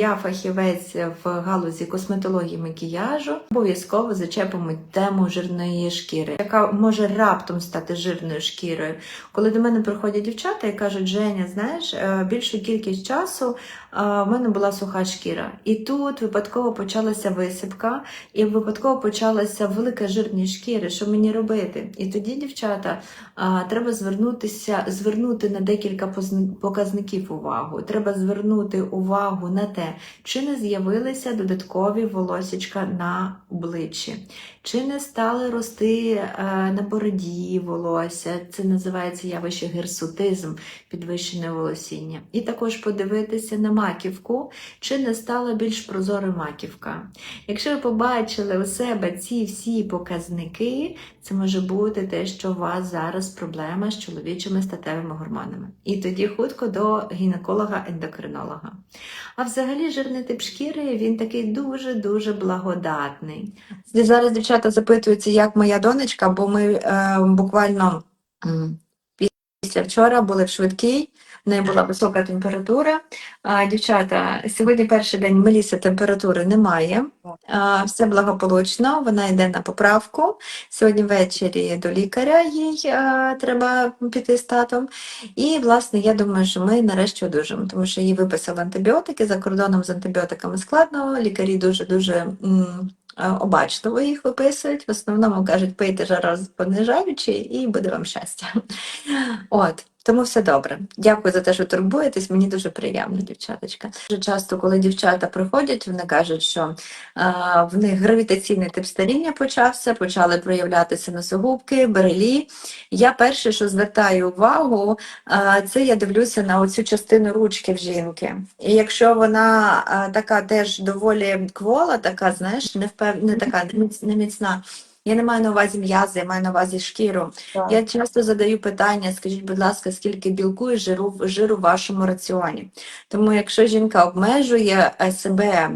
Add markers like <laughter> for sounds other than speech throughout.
я фахівець в галузі косметології макіяжу. Обов'язково зачепимо тему жирної шкіри, яка може раптом стати жирною шкірою. Коли до мене приходять дівчата і кажуть, Женя, знаєш, е, більшу кількість часу е, в мене була суха шкіра. І тут випадково почалася висипка, і випадково почалася велика жирність шкіри. Що мені робити? І тоді, дівчата, е, треба звернутися, звернути на декілька показників увагу. Треба звернути увагу на те, чи не з'явилися додаткові волосічка на обличчі, чи не стали рости е, на бороді волосся. Це називається явище герсутизм, підвищене волосіння. І також подивитися на маківку, чи не стала більш прозора маківка. Якщо ви побачили у себе ці всі показники, це може бути те, що у вас зараз проблема з чоловічими статевими гормонами. І тоді хутко до гінеколога-ендокринолога. А взагалі жирний тип шкіри він такий дуже-дуже благодатний. Зараз дівчата запитуються, як моя донечка, бо ми е, буквально після вчора були в швидкій, неї була висока температура. Дівчата, сьогодні перший день Меліси температури немає. Все благополучно, вона йде на поправку. Сьогодні ввечері до лікаря їй треба піти з татом. І, власне, я думаю, що ми нарешті одужимо, тому що їй виписали антибіотики. За кордоном з антибіотиками складно. Лікарі дуже-дуже обачливо їх виписують. В основному кажуть, пийте жаропонижаючі і буде вам щастя. От. Тому все добре. Дякую за те, що турбуєтесь. Мені дуже приємно, дівчаточка. Дуже часто, коли дівчата приходять, вони кажуть, що а, в них гравітаційний тип старіння почався, почали проявлятися носогубки, берелі. Я перше, що звертаю увагу, а, це я дивлюся на оцю частину ручки в жінки. І якщо вона а, така теж доволі квола, така, знаєш, не, впев... не така не міцна. Я не маю на увазі м'язи, я маю на увазі шкіру. Я часто задаю питання, скажіть, будь ласка, скільки білку і жиру, жиру в вашому раціоні? Тому якщо жінка обмежує е, себе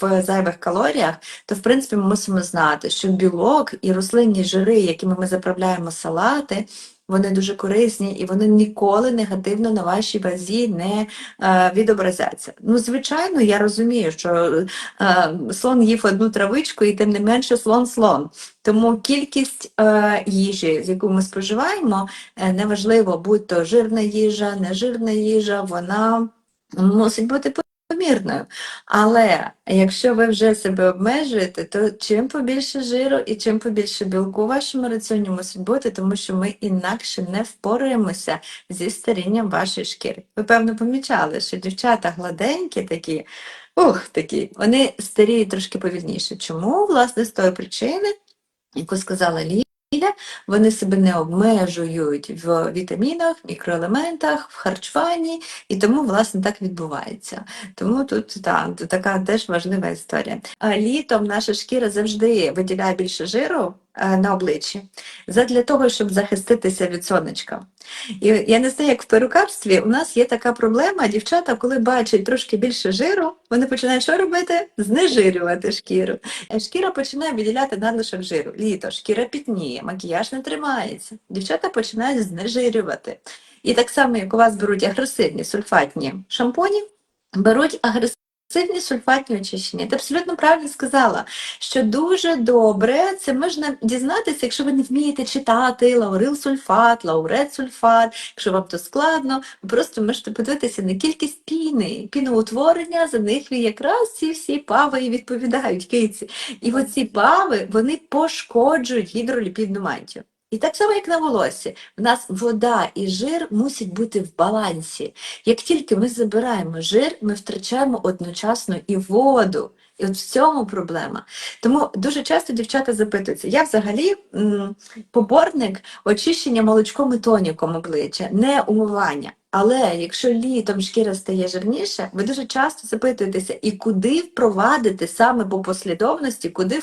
в зайвих калоріях, то в принципі ми мусимо знати, що білок і рослинні жири, якими ми заправляємо салати, вони дуже корисні і вони ніколи негативно на вашій вазі не е, відобразяться. Ну, звичайно, я розумію, що е, слон їв одну травичку, і тим не менше слон слон. Тому кількість е, їжі, яку ми споживаємо, е, неважливо, будь то жирна їжа, нежирна їжа, вона мусить бути помірною. Але якщо ви вже себе обмежуєте, то чим побільше жиру і чим побільше білку у вашому раціоні мусить бути, тому що ми інакше не впораємося зі старінням вашої шкіри. Ви, певно, помічали, що дівчата гладенькі такі, ух, такі, вони старіють трошки повільніше. Чому? Власне, з тої причини, яку сказала Ліля, вони себе не обмежують в вітамінах, мікроелементах, в харчуванні, і тому, власне, так відбувається. Тому тут та, така теж важлива історія. А літом наша шкіра завжди виділяє більше жиру на обличчі, задля того, щоб захиститися від сонечка. І я не знаю, як в перукарстві, у нас є така проблема, дівчата, коли бачать трошки більше жиру, вони починають що робити? Знежирювати шкіру. Е, Шкіра починає виділяти надлишок жиру. Літо, шкіра пітніє, макіяж не тримається. Дівчата починають знежирювати. І так само, як у вас беруть агресивні сульфатні шампуні, беруть агресивні сульфатні очищення. Ти абсолютно правильно сказала, що дуже добре це можна дізнатися, якщо ви не вмієте читати лаурил сульфат, лаурет сульфат, якщо вам то складно, ви просто можете подивитися на кількість піни, піноутворення, за них якраз ці всі пави і відповідають киці. І оці пави, вони пошкоджують гідроліпідну мантію. І так само, як на волосі, в нас вода і жир мусять бути в балансі. Як тільки ми забираємо жир, ми втрачаємо одночасно і воду. І от в цьому проблема. Тому дуже часто дівчата запитуються, я взагалі м, поборник очищення молочком і тоніком обличчя, не умивання. Але якщо літом шкіра стає жирніше, ви дуже часто запитуєтеся, і куди впровадити саме по послідовності, куди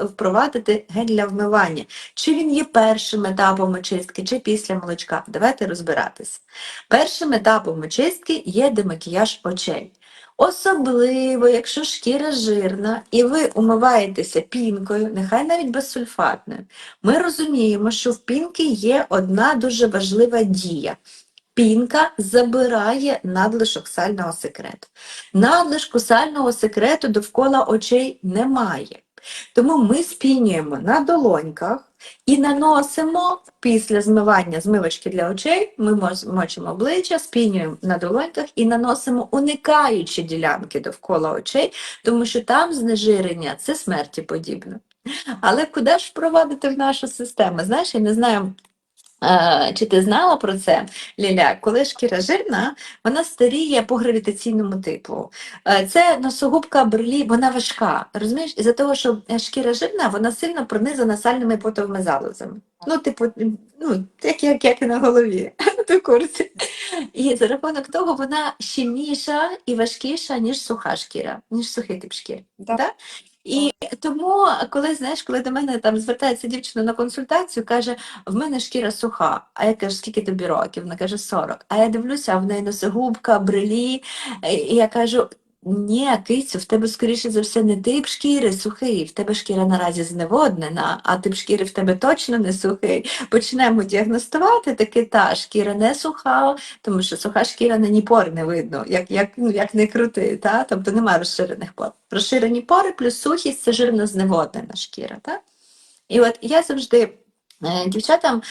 впровадити гель для вмивання? Чи він є першим етапом очистки, чи після молочка? Давайте розбиратись. Першим етапом очистки є демакіяж очей. Особливо, якщо шкіра жирна і ви умиваєтеся пінкою, нехай навіть безсульфатною, ми розуміємо, що в пінки є одна дуже важлива дія. Пінка забирає надлишок сального секрету. Надлишку сального секрету довкола очей немає. Тому ми спінюємо на долоньках і наносимо після змивання змивочки для очей, ми мочимо обличчя, спінюємо на долоньках і наносимо уникаючі ділянки довкола очей, тому що там знежирення це смерті подібне. Але куди ж впровадити в нашу систему? Знаєш, я не знаю. Е, Чи ти знала про це, Ліля? Коли шкіра жирна, вона старіє по гравітаційному типу. Е, Це носогубка брелі, вона важка. Розумієш? Із-за того, що е, шкіра жирна, вона сильно пронизана сальними потовими залозами. Ну, типу, ну, як, як, як і на голові, <laughs> в курсі. І за рахунок того вона щільніша і важкіша, ніж суха шкіра, ніж сухий тип шкіри. Да. Да? І тому, коли знаєш, коли до мене там звертається дівчина на консультацію, каже: в мене шкіра суха. А я кажу, скільки тобі років? Вона каже, 40. А я дивлюся, а в неї носогубка, брелі. І я кажу. Ні, кицю, в тебе, скоріше за все, не тип шкіри сухий, в тебе шкіра наразі зневоднена, а тип шкіри в тебе точно не сухий. Почнемо діагностувати, таки та шкіра не суха, тому що суха шкіра на ні пор не видно, як, як, ну, як не крути, та? тобто немає розширених пор. Розширені пори плюс сухість це жирно зневоднена шкіра. Та? І от я завжди е, дівчатам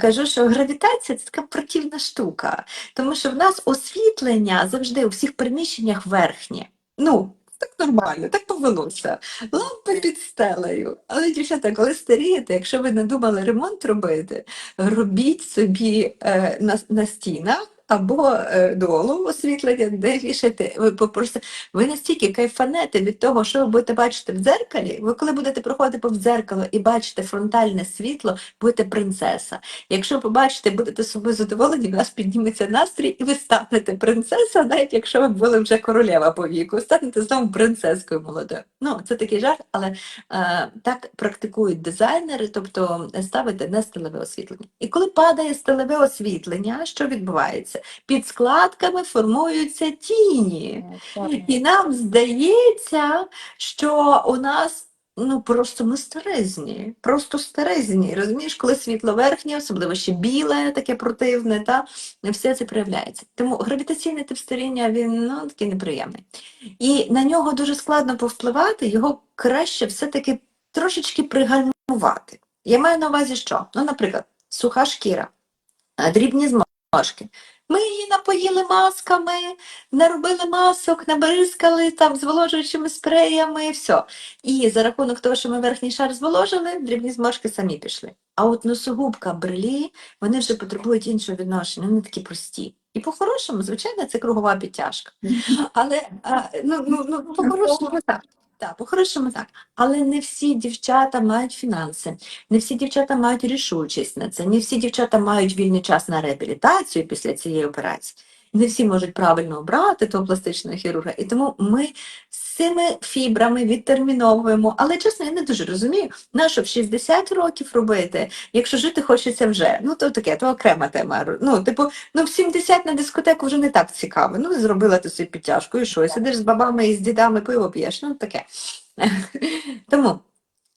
кажу, що гравітація це така противна штука, тому що в нас освітлення завжди у всіх приміщеннях верхнє. Ну, так нормально, так повелося. Лампи під стелею. Але, дівчата, коли старієте, якщо ви не думали ремонт робити, робіть собі е, на, на стінах або е, долу освітлення, де вішати. Ви попросите, ви настільки кайфанете від того, що ви будете бачити в дзеркалі. Ви коли будете проходити повз дзеркало і бачите фронтальне світло, будете принцеса. Якщо побачите, будете собою задоволені, у вас підніметься настрій, і ви станете принцеса, навіть якщо ви були вже королева по віку, станете знову принцескою молодою. Ну, це такий жарт, але е, так практикують дизайнери, тобто ставити не стилеве освітлення. І коли падає стилеве освітлення, що відбувається? Під складками формуються тіні. І нам здається, що у нас ну просто ми старезні, просто старезні. Розумієш, коли світло верхнє, особливо ще біле, таке противне, та все це проявляється. Тому гравітаційний тип старіння він ну, такий неприємний. І на нього дуже складно повпливати, його краще все-таки трошечки пригальмувати. Я маю на увазі, що? Ну, наприклад, суха шкіра, дрібні зморшки. Ми її напоїли масками, наробили масок, набризкали там зволожуючими спреями, і все. І за рахунок того, що ми верхній шар зволожили, дрібні зморшки самі пішли. А от носогубка, брелі, вони вже потребують іншого відношення, вони такі прості. І по-хорошому, звичайно, це кругова підтяжка. Але а, ну, ну, ну, по-хорошому так. Так, по-хорошому так. Але не всі дівчата мають фінанси, не всі дівчата мають рішучість на це, не всі дівчата мають вільний час на реабілітацію після цієї операції. Не всі можуть правильно обрати того пластичного хірурга. І тому ми з цими фібрами відтерміновуємо. Але чесно, я не дуже розумію, на що в 60 років робити, якщо жити хочеться вже. Ну, то таке, то окрема тема. Ну, типу, ну в 70 на дискотеку вже не так цікаво. Ну, зробила ти собі підтяжку, і що? І сидиш з бабами і з дідами пиво п'єш. Ну, таке. <laughs> Тому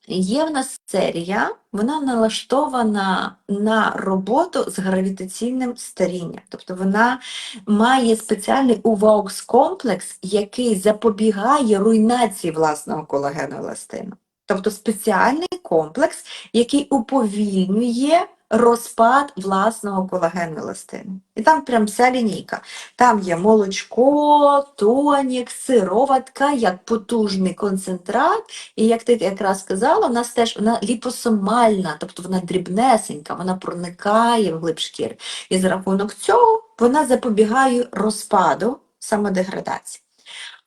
є в нас серія, вона налаштована на роботу з гравітаційним старінням. Тобто вона має спеціальний уваукс-комплекс, який запобігає руйнації власного колагену еластину. Тобто спеціальний комплекс, який уповільнює розпад власного колагену еластину. І там прям вся лінійка. Там є молочко, тонік, сироватка, як потужний концентрат. І як ти якраз сказала, у нас теж вона ліпосомальна, тобто вона дрібнесенька, вона проникає в глиб шкіри. І за рахунок цього вона запобігає розпаду, самодеградації.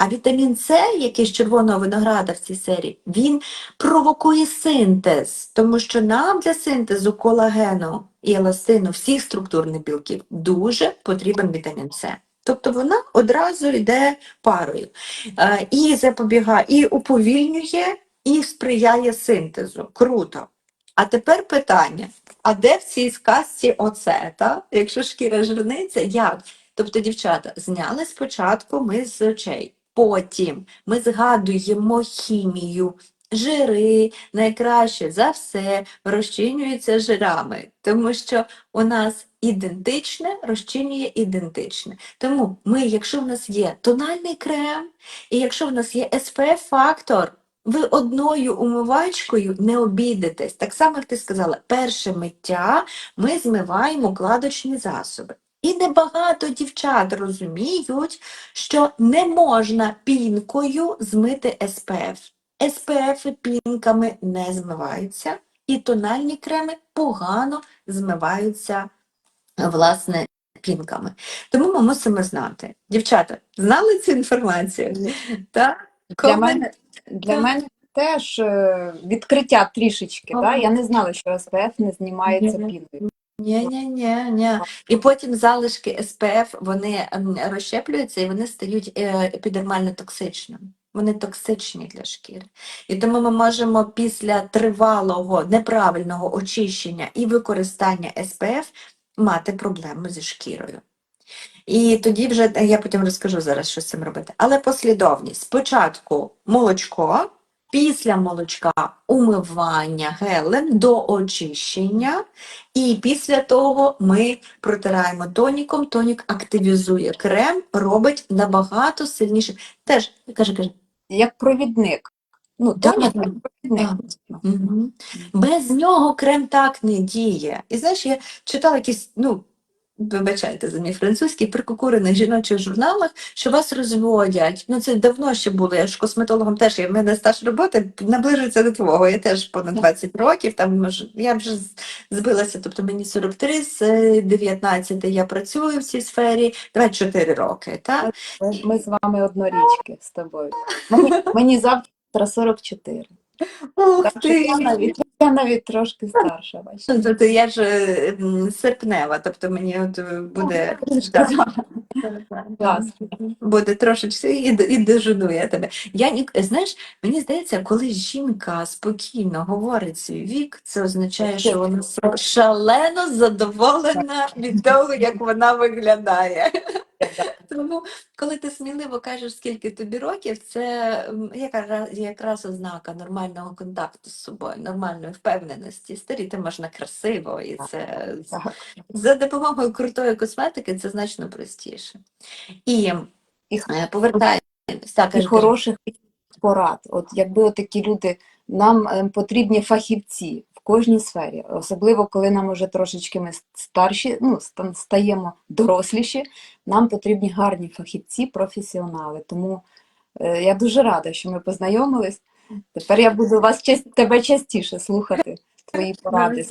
А вітамін С, який з червоного винограда в цій серії, він провокує синтез, тому що нам для синтезу колагену і еластину всіх структурних білків дуже потрібен вітамін С. Тобто вона одразу йде парою Е, і запобігає, і уповільнює, і сприяє синтезу. Круто. А тепер питання: а де в цій сказці оце, якщо шкіра жирниця, як? Тобто, дівчата, зняли спочатку ми з очей, потім ми згадуємо хімію. Жири найкраще за все розчинюються жирами, тому що у нас ідентичне розчинює ідентичне. Тому ми, якщо в нас є тональний крем, і якщо в нас є SPF-фактор, ви одною умивачкою не обійдетесь. Так само, як ти сказала, перше миття ми змиваємо укладочні засоби. І небагато дівчат розуміють, що не можна пінкою змити SPF. SPF пінками не змиваються, і тональні креми погано змиваються власне пінками. Тому ми мусимо знати. Дівчата, знали цю інформацію? Так? Для мене, для мене теж е, відкриття трішечки. Да? Я не знала, що СПФ не знімається Мгм. Ні, ні, ні, ні. І потім залишки SPF вони розщеплюються і вони стають е, епідермально токсичними. Вони токсичні для шкіри. І тому ми можемо після тривалого неправильного очищення і використання SPF мати проблеми зі шкірою. І тоді вже я потім розкажу зараз, що з цим робити. Але послідовність. Спочатку молочко, після молочка умивання гелем до очищення, і після того ми протираємо тоніком. Тонік активізує крем, робить набагато сильніше. Теж каже, каже, Як провідник. Ну, да. як провідник. Так. Мгм. Без нього крем так не діє. І знаєш, я читала якісь, ну, вибачайте за мій французький, при кукурених жіночих журналах, що вас розводять. Ну, це давно ще було. Я ж косметологом теж, і в мене стаж роботи наближується до твого. Я теж понад 20 років, там, може, я вже збилася, тобто мені 43, з е, 19 я працюю в цій сфері, 24 роки, так? Ми- Ми з вами однорічки з тобою. Мені, мені завтра 44. Ух Так ти! я навіть, я навіть трошки старша. Ну, Тобто я ж е, серпнева, тобто мені от е, буде. Клас. буде трошечки і, і дожену тебе. Я ні, знаєш, мені здається, коли жінка спокійно говорить свій вік, це означає, що вона шалено задоволена від того, як вона виглядає. Тому, коли ти сміливо кажеш, скільки тобі років, це яка- якраз ознака нормального контакту з собою, нормальної впевненості. Старіти можна красиво, і це за допомогою крутої косметики це значно простіше. І І е. Так, і хороших порад. От якби такі люди, нам е, потрібні фахівці в кожній сфері, особливо коли нам вже трошечки ми старші, ну стаємо доросліші, нам потрібні гарні фахівці, професіонали. Тому е, я дуже рада, що ми познайомились. Тепер я буду вас тебе частіше слухати, твої поради.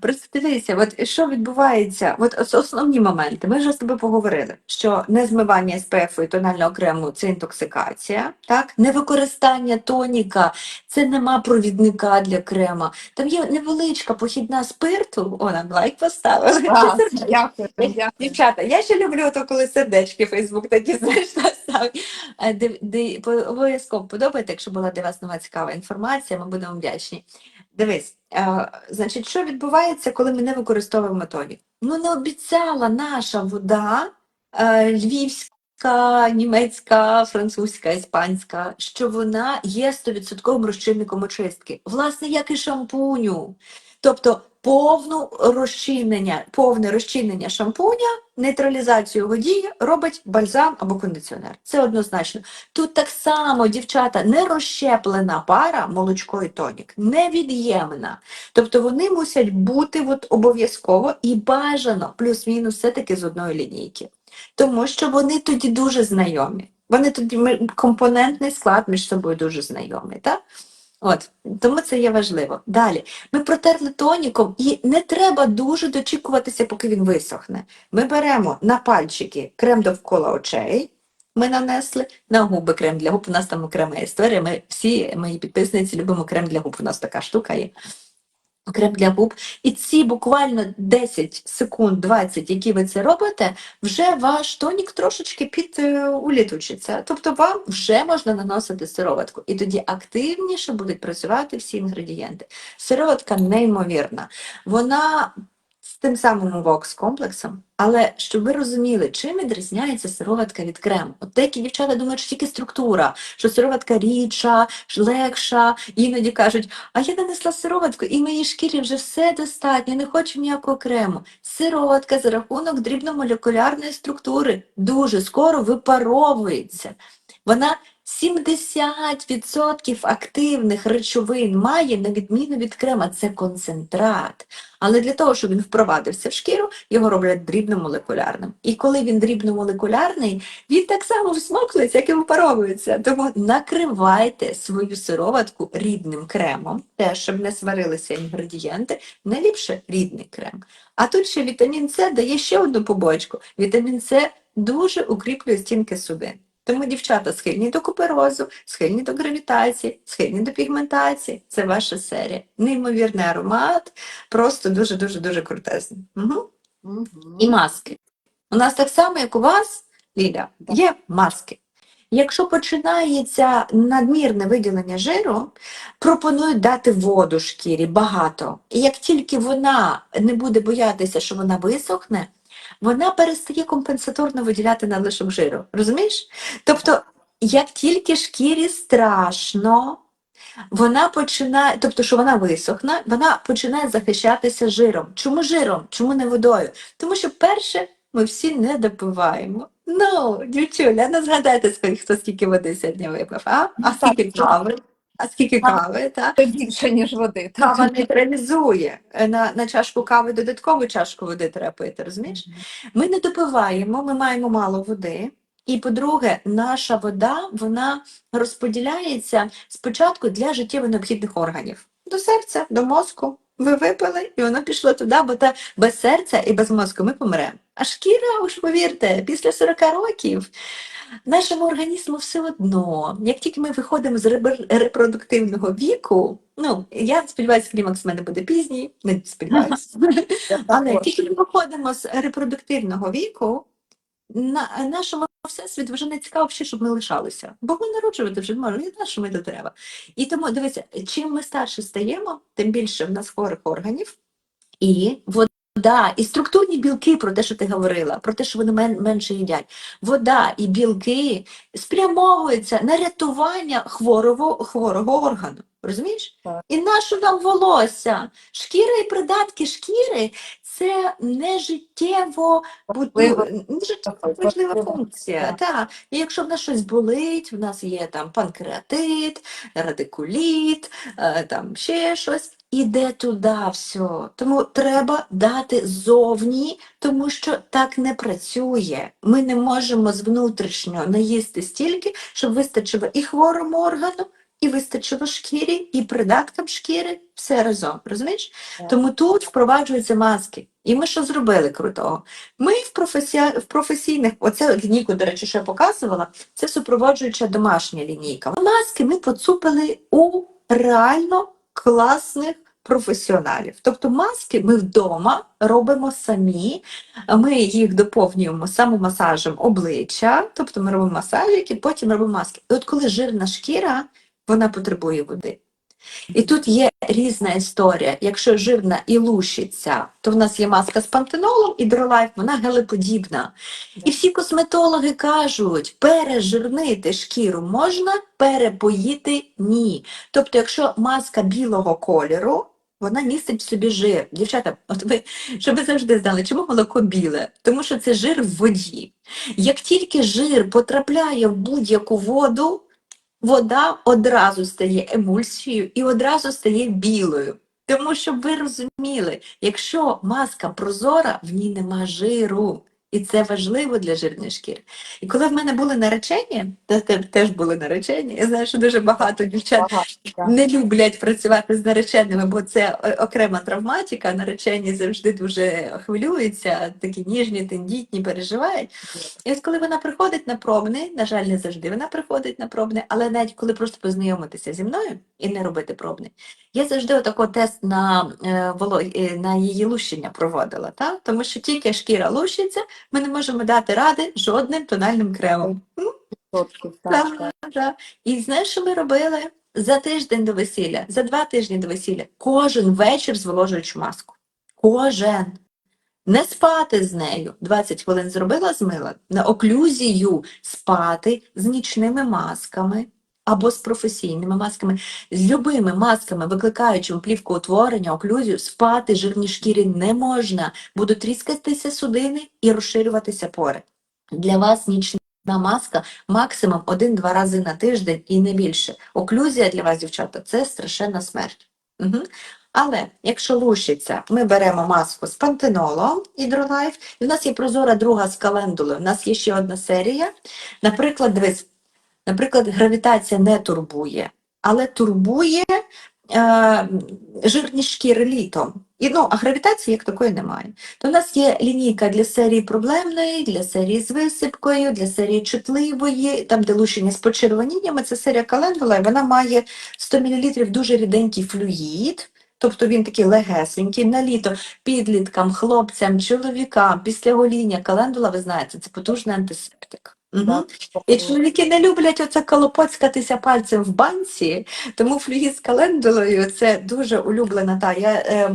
Просто дивися, от що відбувається, от основні моменти. Ми вже з тобою поговорили, що незмивання СПФ і тонального крему це інтоксикація, так? Невикористання тоніка це нема провідника для крема. Там є невеличка похідна спирту, о, нам лайк поставили. А, Дякую, дякую. Дівчата, я ще люблю то, коли сердечки Фейсбук такі знаєш. Е, Обов'язково подобається, якщо була для вас нова цікава інформація, ми будемо вдячні. Дивись, е, значить, що відбувається, коли ми не використовуємо тонік? Ну, не обіцяла наша вода е, львівська, німецька, французька, іспанська, що вона є 100% розчинником очистки. Власне, як і шампуню. Тобто повну розчинення, повне розчинення шампуня, нейтралізацію його дії робить бальзам або кондиціонер. Це однозначно. Тут так само, дівчата, не розщеплена пара, молочко і тонік, невід'ємна. Тобто вони мусять бути от обов'язково і бажано, плюс-мінус все-таки з одної лінійки. Тому що вони тоді дуже знайомі. Вони тоді компонентний склад між собою дуже знайомий. Так? От, тому це є важливо. Далі, ми протерли тоніком, і не треба дуже дочікуватися, поки він висохне. Ми беремо на пальчики крем довкола очей, ми нанесли, на губи крем для губ. У нас там окрема історія. Ми всі мої підписниці любимо крем для губ. У нас така штука є. Крем для губ. І ці буквально 10 секунд, 20, які ви це робите, вже ваш тонік трошечки під е. Тобто вам вже можна наносити сироватку. І тоді активніше будуть працювати всі інгредієнти. Сироватка неймовірна. Вона тим самим вокс-комплексом. Але щоб ви розуміли, чим відрізняється сироватка від крему. От деякі дівчата думають, що тільки структура, що сироватка рідша, легша, іноді кажуть, а я нанесла сироватку, і моїй шкірі вже все достатньо, не хочу ніякого крему. Сироватка за рахунок дрібномолекулярної структури дуже скоро випаровується. Вона 70% активних речовин має на відміну від крема. Це концентрат. Але для того, щоб він впровадився в шкіру, його роблять дрібномолекулярним. І коли він дрібномолекулярний, він так само всмоклюється, як і випаровується. Тому накривайте свою сироватку рідним кремом, теж щоб не сварилися інгредієнти, найліпше рідний крем. А тут ще вітамін С дає ще одну побочку. Вітамін С дуже укріплює стінки судин. Тому дівчата схильні до куперозу, схильні до гравітації, схильні до пігментації. Це ваша серія. Неймовірний аромат, просто дуже-дуже дуже крутезний. Угу. Мгм. І маски. У нас так само, як у вас, Ліля, є маски. Якщо починається надмірне виділення жиру, пропонують дати воду шкірі багато. І як тільки вона не буде боятися, що вона висохне, вона перестає компенсаторно виділяти надлишок жиру. Розумієш? Тобто, як тільки шкірі страшно, вона починає, тобто, що вона висохне, вона починає захищатися жиром. Чому жиром? Чому не водою? Тому що перше, ми всі не допиваємо. Ну, дівчуля, ну згадайте хто скільки води сьогодні випив, а? А скільки кави? А скільки кави, так? Це більше, ніж води. так? Кава нейтралізує. На, на чашку кави додаткову чашку води треба пити, розумієш? Ми не допиваємо, ми маємо мало води. І по-друге, наша вода вона розподіляється спочатку для життєво необхідних органів до серця, до мозку. Ви випили, і воно пішло туди, бо та без серця і без мозку ми помремо. А шкіра, уж повірте, після 40 років нашому організму все одно. Як тільки ми виходимо з репродуктивного віку, ну я сподіваюся, клімакс в мене буде пізній, не сподіваюся. <laughs> Але тільки ми виходимо з репродуктивного віку, на нашому всесвіту вже не цікаво, ще, щоб ми лишалися. Бо ми народжувати вже не можемо, і на що ми до треба. І тому дивіться, чим ми старше стаємо, тим більше в нас хворих органів і вода, і структурні білки, про те, що ти говорила, про те, що вони мен- менше їдять. Вода і білки спрямовуються на рятування хворого, хворого органу. Розумієш? Так. І нащо нам волосся? Шкіра і придатки шкіри це не життєво важлива функція. Так. І якщо в нас щось болить, в нас є там панкреатит, радикуліт, е, там ще щось. Іде туди все. Тому треба дати зовні, тому що так не працює. Ми не можемо з внутрішнього наїсти стільки, щоб вистачило і хворому органу, і вистачило шкірі, і придаткам шкіри, все разом. Розумієш? Так. Тому тут впроваджуються маски. І ми що зробили крутого? Ми в, професі... в професійних, оце лінійку, до речі, що я показувала, це супроводжуюча домашня лінійка. Маски ми поцупили у реально класних професіоналів. Тобто маски ми вдома робимо самі, ми їх доповнюємо самомасажем обличчя, тобто ми робимо масажики, потім робимо маски. І от коли жирна шкіра, вона потребує води. І тут є різна історія. Якщо жирна і лущиться, то в нас є маска з пантенолом і Дролайф, вона гелеподібна. І всі косметологи кажуть, пережирнити шкіру можна, перепоїти ні. Тобто, якщо маска білого кольору, вона містить в собі жир. Дівчата, от ви, щоб ви завжди знали, чому молоко біле? Тому що це жир в воді. Як тільки жир потрапляє в будь-яку воду, вода одразу стає емульсією і одразу стає білою. Тому щоб ви розуміли, якщо маска прозора, в ній нема жиру. І це важливо для жирної шкіри. І коли в мене були наречені, те- теж були наречені, я знаю, що дуже багато дівчат Багато, не люблять працювати з нареченими, бо це е, окрема травматика. Наречені завжди дуже хвилюються, такі ніжні, тендітні, переживають. І от коли вона приходить на пробний, на жаль, не завжди вона приходить на пробний, але навіть коли просто познайомитися зі мною і не робити пробний, я завжди отако тест на, е, е, на її лущення проводила, та? тому що тільки шкіра лущиться, ми не можемо дати ради жодним тональним кремом. Так, Так, так. так. І знаєш, що ми робили? За тиждень до весілля, за два тижні до весілля, кожен вечір зволожуючи маску. Кожен. Не спати з нею. 20 хвилин зробила, змила. На оклюзію спати з нічними масками або з професійними масками, з любими масками, викликаючими плівкоутворення, оклюзію, спати жирній шкірі не можна. Будуть тріскатися судини і розширюватися пори. Для вас нічна маска максимум один-два рази на тиждень і не більше. Оклюзія для вас, дівчата, це страшенна смерть. Угу. Але якщо лущиться, ми беремо маску з пантенолом Hydrolife, і в нас є прозора друга з календулою. У нас є ще одна серія. Наприклад, дивись, наприклад, гравітація не турбує, але турбує е, жирні шкіри літом. І, ну, а гравітації як такої немає. То в нас є лінійка для серії проблемної, для серії з висипкою, для серії чутливої, там, де лущення з почервоніннями, це серія календула, і вона має 100 мл дуже ріденький флюїд, тобто він такий легесенький, на літо підліткам, хлопцям, чоловікам, після гоління. Календула, ви знаєте, це потужний антисептик. Угу. І чоловіки не люблять оце колопоцькатися пальцем в банці, тому флюїд з календулою це дуже улюблена та. Я е,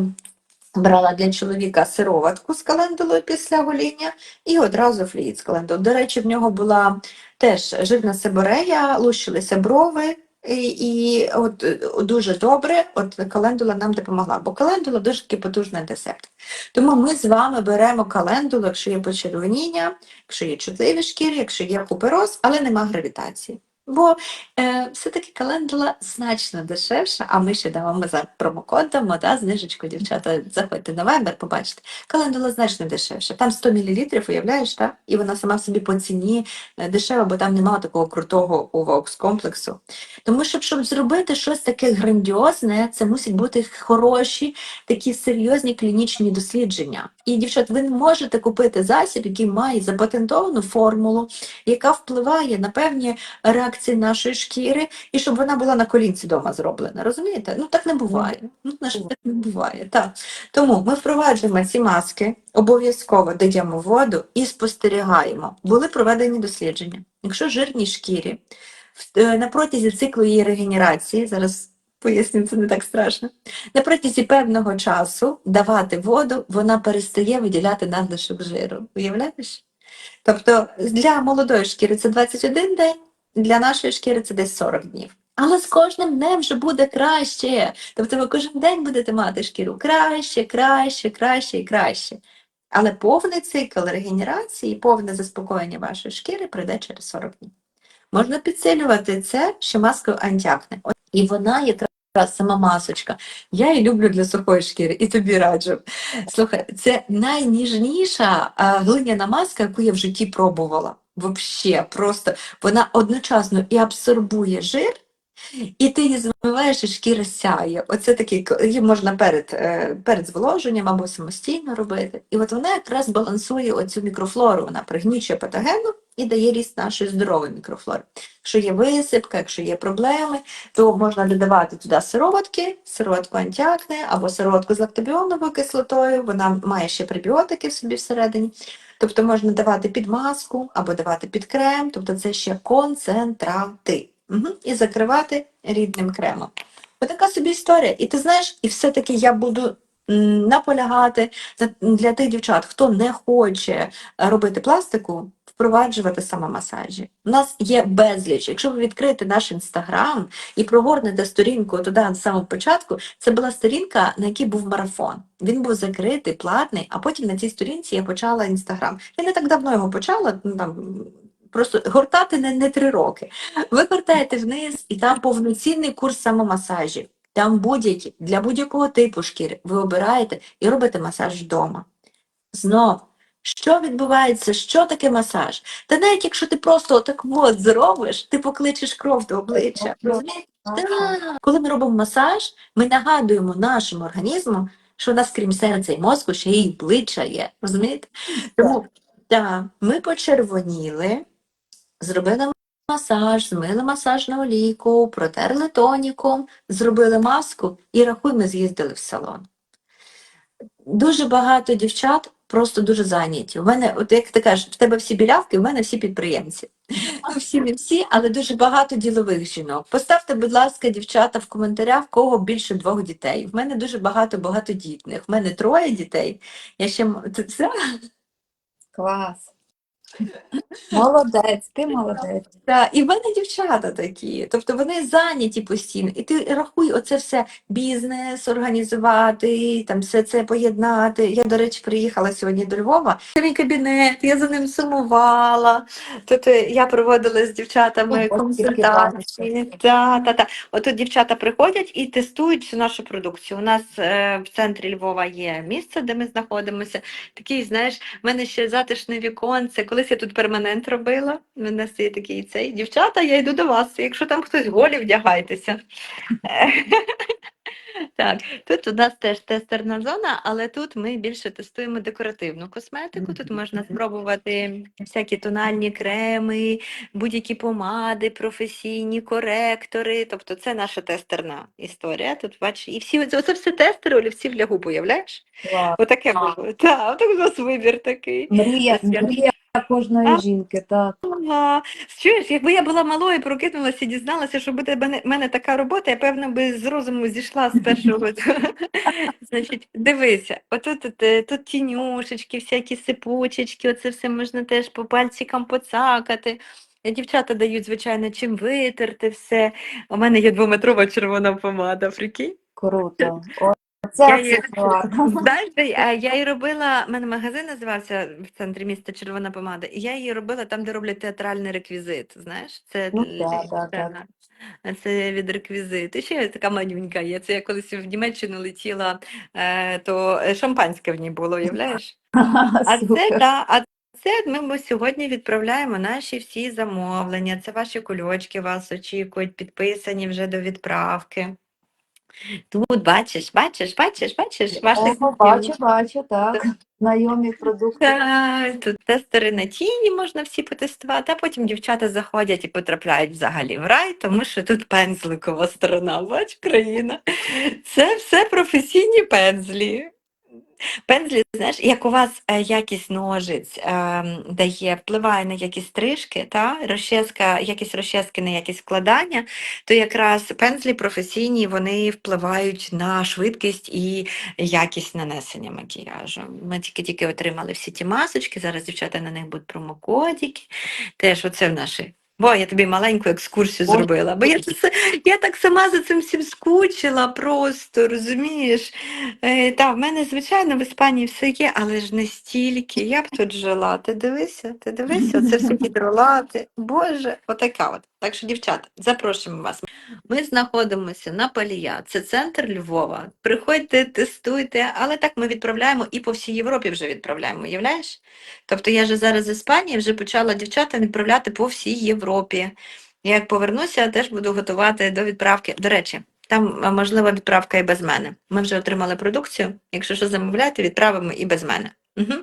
брала для чоловіка сироватку з календулою після гоління і одразу флюїд з календулою. До речі, в нього була теж жирна сиборея, лущилися брови. І, от е, дуже добре, от календула нам допомогла, бо календула дуже такий потужний антисептик. Тому ми з вами беремо календулу, якщо є почервоніння, якщо є чутливі шкіри, якщо є купероз, але нема гравітації. Бо е, все-таки календула значно дешевша, а ми ще дамо за промокод дамо, да, знижечку, дівчата, заходьте на Viber, побачите. Календула значно дешевша. Там 100 мл, уявляєш, так? І вона сама в собі по ціні е, дешева, бо там немає такого крутого UVOX комплексу. Тому що, щоб зробити щось таке грандіозне, це мусять бути хороші, такі серйозні клінічні дослідження. І, дівчат, ви не можете купити засіб, який має запатентовану формулу, яка впливає на певні реакції нашої шкіри, і щоб вона була на колінці вдома зроблена. Розумієте? Ну так не буває. Ну, на жаль, так не буває. Так. Тому ми впроваджуємо ці маски, обов'язково даємо воду і спостерігаємо. Були проведені дослідження. Якщо жирній шкірі е, на протязі циклу її регенерації, зараз поясню, це не так страшно, на протязі певного часу давати воду, вона перестає виділяти надлишок жиру. Уявляєш? Тобто для молодої шкіри це 21 день, для нашої шкіри це десь 40 днів. Але з кожним днем вже буде краще. Тобто ви кожен день будете мати шкіру краще, краще, краще і краще. Але повний цикл регенерації, повне заспокоєння вашої шкіри прийде через 40 днів. Можна підсилювати це ще маскою антякне. І вона якраз сама масочка. Я її люблю для сухої шкіри, і тобі раджу. Слухай, це найніжніша глиняна маска, яку я в житті пробувала. Взагалі, просто вона одночасно і абсорбує жир, і ти її змиваєш, і шкіра сяє. Оце такий, її можна перед, е, перед зволоженням або самостійно робити. І от вона якраз балансує оцю мікрофлору, вона пригнічує патогену і дає ріст нашої здорової мікрофлори. Якщо є висипка, якщо є проблеми, то можна додавати туди сироватки, сироватку антіакне або сироватку з лактобіоновою кислотою, вона має ще пребіотики в собі всередині. Тобто можна давати під маску або давати під крем, тобто це ще концентрати. Угу. І закривати рідним кремом. Отака собі історія. І ти знаєш, і все-таки я буду наполягати для тих дівчат, хто не хоче робити пластику, впроваджувати самомасажі. У нас є безліч. Якщо ви відкрите наш інстаграм і прогорнете сторінку туди на самому початку, це була сторінка, на якій був марафон. Він був закритий, платний, а потім на цій сторінці я почала інстаграм. Я не так давно його почала, ну там просто гортати не, не три роки. Ви гортаєте вниз, і там повноцінний курс самомасажів. Там будь-які, для будь-якого типу шкіри ви обираєте і робите масаж вдома. Знов, що відбувається, що таке масаж? Та навіть якщо ти просто отак от зробиш, ти покличеш кров до обличчя. Коли ми робимо масаж, ми нагадуємо нашому організму, що у нас крім серця і мозку ще й обличчя є. Розумієте? Тому так, ми почервоніли, зробили масаж, змили масажну олійку, протерли тоніком, зробили маску і рахуй, ми з'їздили в салон. Дуже багато дівчат просто дуже зайняті. У мене, от як ти кажеш, в тебе всі білявки, у мене всі підприємці. Ну, всі не всі, але дуже багато ділових жінок. Поставте, будь ласка, дівчата, в коментарях, в кого більше двох дітей. В мене дуже багато багатодітних. В мене троє дітей. Я ще це? Клас. Молодець, ти молодець. Та, і в мене дівчата такі. Тобто вони зайняті постійно. І ти рахуй, оце все бізнес організувати, там все це поєднати. Я, до речі, приїхала сьогодні до Львова. Це мій кабінет, я за ним сумувала. Тут е, я проводила з дівчатами консультації. Та, та, та. Отут дівчата приходять і тестують всю нашу продукцію. У нас е, в центрі Львова є місце, де ми знаходимося. Такий, знаєш, в мене ще затишне віконце. Колись я тут перманент робила. У мене є такий цей. Дівчата, я йду до вас. Якщо там хтось голі, вдягайтеся. <laughs> Так, тут у нас теж тестерна зона, але тут ми більше тестуємо декоративну косметику. Тут можна спробувати всякі тональні креми, будь-які помади, професійні коректори. Тобто це наша тестерна історія. Тут бачиш, і всі це все тестери, олівці для губ, уявляєш? Отаке було. Так, отак у нас вибір такий. Мрія, мрія кожної А? жінки, так. Ага. Чуєш, якби я була малою, прокинулася і дізналася, що буде в мене, така робота, я певно би з розуму зійшла з першого. <laughs> Значить, дивися, отут тут, е, тут тінюшечки, всякі сипучечки, оце все можна теж по пальчикам поцакати. Е, Дівчата дають, звичайно, чим витерти все. У мене є двометрова червона помада, прикинь. Круто. Це <laughs> Знаєш, я- її робила, в мене магазин називався в центрі міста Червона помада, і я її робила там, де роблять театральний реквізит. Знаєш, це Ну, для- да, да, та, так. це від реквізит. І ще така манюнька є. Це я колись в Німеччину летіла, е, то шампанське в ній було, уявляєш? А це да, а це ми, ми сьогодні відправляємо наші всі замовлення. Це ваші кульочки вас очікують, підписані вже до відправки. Тут бачиш, бачиш, бачиш, бачиш, ваших Ого, бачу, бачу, так. Знайомі продукти. Так, тут тестери на тіні можна всі потестувати, а потім дівчата заходять і потрапляють взагалі в рай, тому що тут пензликова сторона, бач, країна. Це все професійні пензлі. Пензлі, знаєш, як у вас е, якість ножиць е, дає, впливає на якість стрижки, та розческа, якість розчески на якість вкладання, то якраз пензлі професійні вони впливають на швидкість і якість нанесення макіяжу. Ми тільки-тільки отримали всі ті масочки, зараз дівчата на них будуть промокодики. Теж оце в наші. Бо я тобі маленьку екскурсію Ой. зробила, бо я, я так сама за цим всім скучила просто, розумієш? Е, та, в мене, звичайно, в Іспанії все є, але ж не стільки. Я б тут жила. Ти дивися, ти дивися, це все гідролати. <laughs> Боже, отака от. Так що, дівчата, запрошуємо вас. Ми знаходимося на Палія, це центр Львова. Приходьте, тестуйте, але так ми відправляємо і по всій Європі вже відправляємо, уявляєш? Тобто я ж зараз з Іспанії вже почала дівчата відправляти по всій Європі. Я як повернуся, теж буду готувати до відправки. До речі, там можлива відправка і без мене. Ми вже отримали продукцію. Якщо що замовляєте, відправимо і без мене. Угу.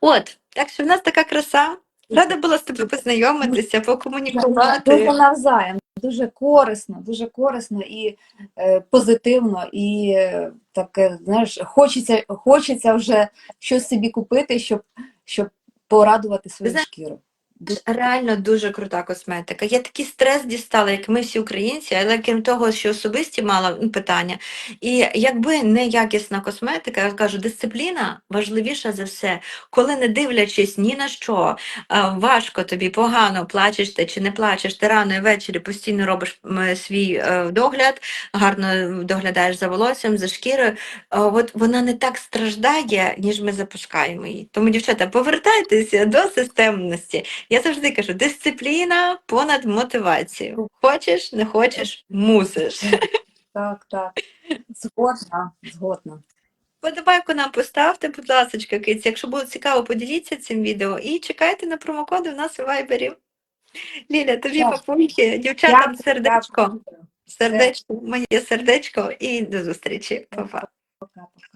От, так що в нас така краса. Рада була з тобою познайомитися, Дуже покомунікувати. навзаєм, дуже корисно, дуже корисно і е, позитивно, і е, таке, знаєш, хочеться, хочеться вже щось собі купити, щоб, щоб порадувати свою шкіру. Реально дуже крута косметика. Я такий стрес дістала, як ми всі українці, але крім того, що особисті мала питання. І якби не якісна косметика, я кажу, дисципліна важливіша за все. Коли не дивлячись ні на що, важко тобі, погано, плачеш ти чи не плачеш, ти рано і ввечері постійно робиш свій е, догляд, гарно доглядаєш за волоссям, за шкірою, от вона не так страждає, ніж ми запускаємо її. Тому, дівчата, повертайтеся до системності. Я завжди кажу, дисципліна понад мотивацію. Хочеш, не хочеш, мусиш. Так, так. Згодна, згодна. Подобайку нам поставте, будь ласка, киці. Якщо було цікаво, поділіться цим відео і чекайте на промокоди у нас у вайбері. Ліля, тобі папульки, дівчатам Дякую, сердечко, дякую. сердечко, моє сердечко і до зустрічі. Па-па. Пока-пока.